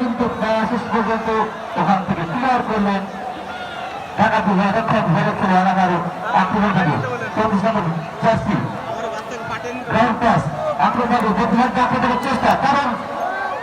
কিন্তু শেষ পর্যন্ত ওখান থেকে ক্লিয়ার করলেন ঢাকা রক্ষক বিভাগের খেলে এলাকার আক্রমণ থেকে চেষ্টা কারণ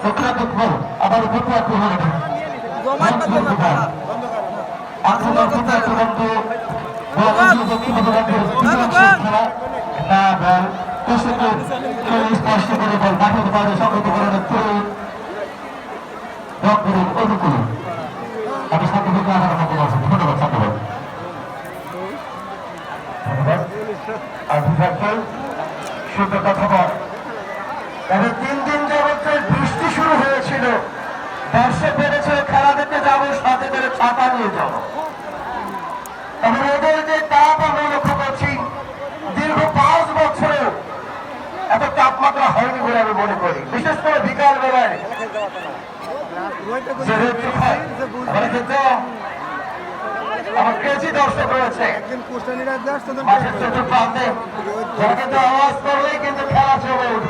প্রতি আক্রমণ আক্রমণ প্রতি আক্রমণ তো না বল কষ্ট স্পর্শ করে বল মাঠের বাইরে সংগত করার পুরো রংপুরের অনুকূলে আমি থেকে আমার মতো আছে ধন্যবাদ কথা বল তবে তিন দর্শক বেড়েছে খেলা দেখতে যাব সাথে করে ছাতা নিয়ে যাব। তবে ওদের যে তাপ আমরা লক্ষ্য করছি দীর্ঘ পাঁচ বছরেও এত তাপমাত্রা হয়নি বলে আমি মনে করি। বিশেষ করে বিকাল বেলায় আমরা কেজি দর্শক রয়েছে। মাঠের আওয়াজ করলেই কিন্তু খেলা চলে উঠে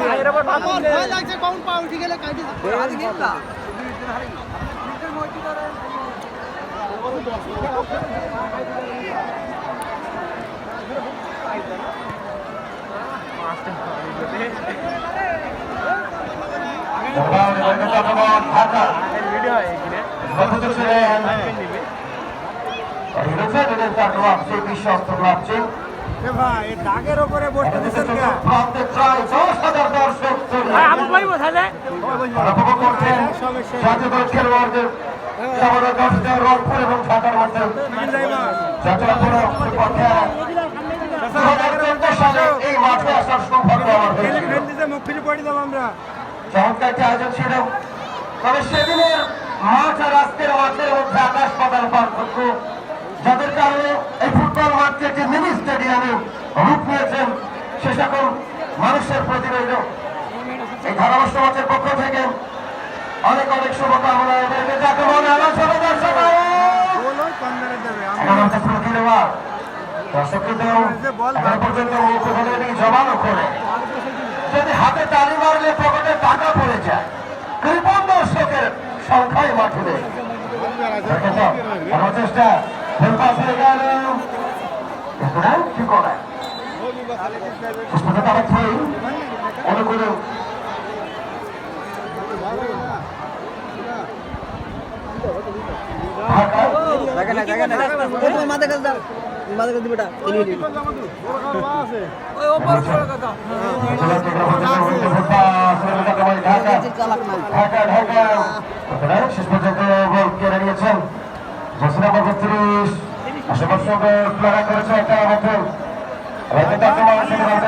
গেল ভয় লাগছে কখন পা উঠে গেলে কাটি কার্ড দল খেলোয়াড়দের দর্শক রংপুর এবং ঢাকার মধ্যে। এই মাঠে আসার সৌভাগ্য আমার আয়োজন ছিল। তবে আর আজকের মাঠের মধ্যে আকাশ পাতাল পার্থক্য, যাদের কারণে এই ফুটবল মাঠকে স্টেডিয়ামে রূপ নিয়েছেন সে সকল মানুষের প্রতি রইল এই ধারাভাষ্য মাঠের পক্ষ থেকে অনেক অনেক শুভকামনা। এদেরকে যাকে মনে আমার সবাই দর্শক জমানো করে যদি হাতে তালি মারলে পকেটে টাকা পড়ে যায় কৃপণ দর্শকের সংখ্যাই মাঠে। নেই? আমার চেষ্টা হয়ে গেল। কি করে। অনুকূলে ঢাকা দেখেন না দেখেন না তুমি মাথা কাজ দাও। মাথা কাজ দিবেটা। শেষ পর্যন্ত বল কেড়ে নিয়েছেন জসিনা বত্রিশ। আশেপাশে সঙ্গে প্লারা করেছে একটা মধ্যে রাতে তাকে মানুষের রাতে